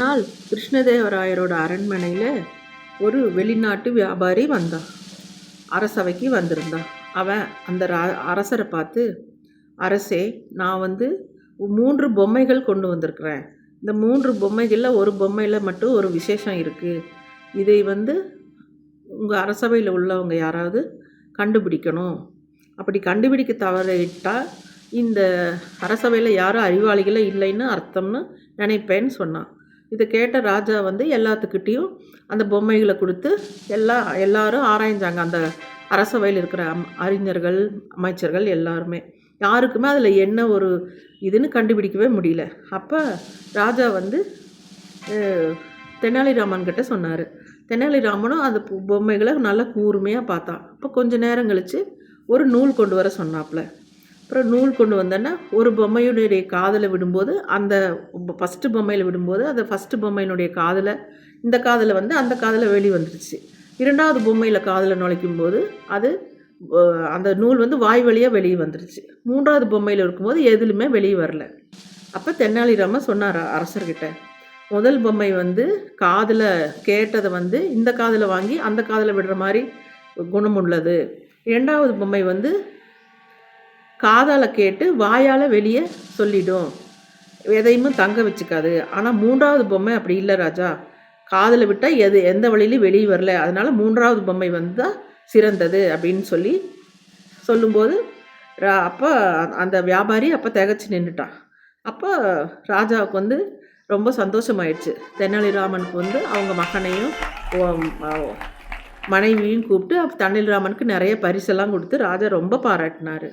நாள் கிருஷ்ணதேவராயரோட அரண்மனையில் ஒரு வெளிநாட்டு வியாபாரி வந்தான் அரசவைக்கு வந்திருந்தான் அவன் அந்த ரா அரசரை பார்த்து அரசே நான் வந்து மூன்று பொம்மைகள் கொண்டு வந்திருக்கிறேன். இந்த மூன்று பொம்மைகளில் ஒரு பொம்மையில் மட்டும் ஒரு விசேஷம் இருக்குது இதை வந்து உங்கள் அரசவையில் உள்ளவங்க யாராவது கண்டுபிடிக்கணும். அப்படி கண்டுபிடிக்க தவறிட்டால் இந்த அரசவையில் யாரும் அறிவாளிகளே இல்லைன்னு அர்த்தம்னு நினைப்பேன்னு சொன்னான். இதை கேட்ட ராஜா வந்து எல்லாத்துக்கிட்டேயும் அந்த பொம்மைகளை கொடுத்து எல்லா எல்லாரும் ஆராய்ஞ்சாங்க. அந்த அரசவையில் இருக்கிற அம் அறிஞர்கள் அமைச்சர்கள் எல்லாருமே. யாருக்குமே அதில் என்ன ஒரு இதுன்னு கண்டுபிடிக்கவே முடியல. அப்போ ராஜா வந்து தெனாலிராமன் கிட்ட சொன்னார். தெனாலிராமனும் அந்த பொம்மைகளை நல்லா கூர்மையாக பார்த்தான். அப்போ கொஞ்ச நேரம் கழித்து ஒரு நூல் கொண்டு வர சொன்னாப்புல. அப்புறம் நூல் கொண்டு வந்தோன்னா ஒரு பொம்மையுடைய காதில் விடும்போது அந்த ஃபஸ்ட்டு பொம்மையில் விடும்போது அந்த ஃபஸ்ட்டு பொம்மையினுடைய காதில் இந்த காதில் வந்து அந்த காதில் வெளி வந்துருச்சு. இரண்டாவது பொம்மையில் காதில் நுழைக்கும் போது அது அந்த நூல் வந்து வாய் வழியாக வெளியே வந்துருச்சு. மூன்றாவது பொம்மையில் இருக்கும்போது எதுலுமே வெளியே வரல. அப்போ தென்னாலிராமன் சொன்னார் அரசர்கிட்ட முதல் பொம்மை வந்து காதில் கேட்டதை வந்து இந்த காதில் வாங்கி அந்த காதில் விடுற மாதிரி குணம் உள்ளது. இரண்டாவது பொம்மை வந்து காதால் கேட்டு வாயால் வெளியே சொல்லிடும். எதையுமே தங்க வச்சுக்காது. ஆனால் மூன்றாவது பொம்மை அப்படி இல்லை ராஜா. காதில் விட்டால் எது எந்த வழியிலையும் வெளியே வரல. அதனால் மூன்றாவது பொம்மை வந்து சிறந்தது அப்படின்னு சொல்லி சொல்லும்போது ரா அப்போ அந்த வியாபாரி அப்போ திகச்சு நின்றுட்டான் அப்போ ராஜாவுக்கு வந்து ரொம்ப சந்தோஷமாயிடுச்சு. தெனாலிராமனுக்கு வந்து அவங்க மகனையும் மனைவியும் கூப்பிட்டு தெனாலிராமனுக்கு நிறைய பரிசெல்லாம் கொடுத்து ராஜா ரொம்ப பாராட்டினார்.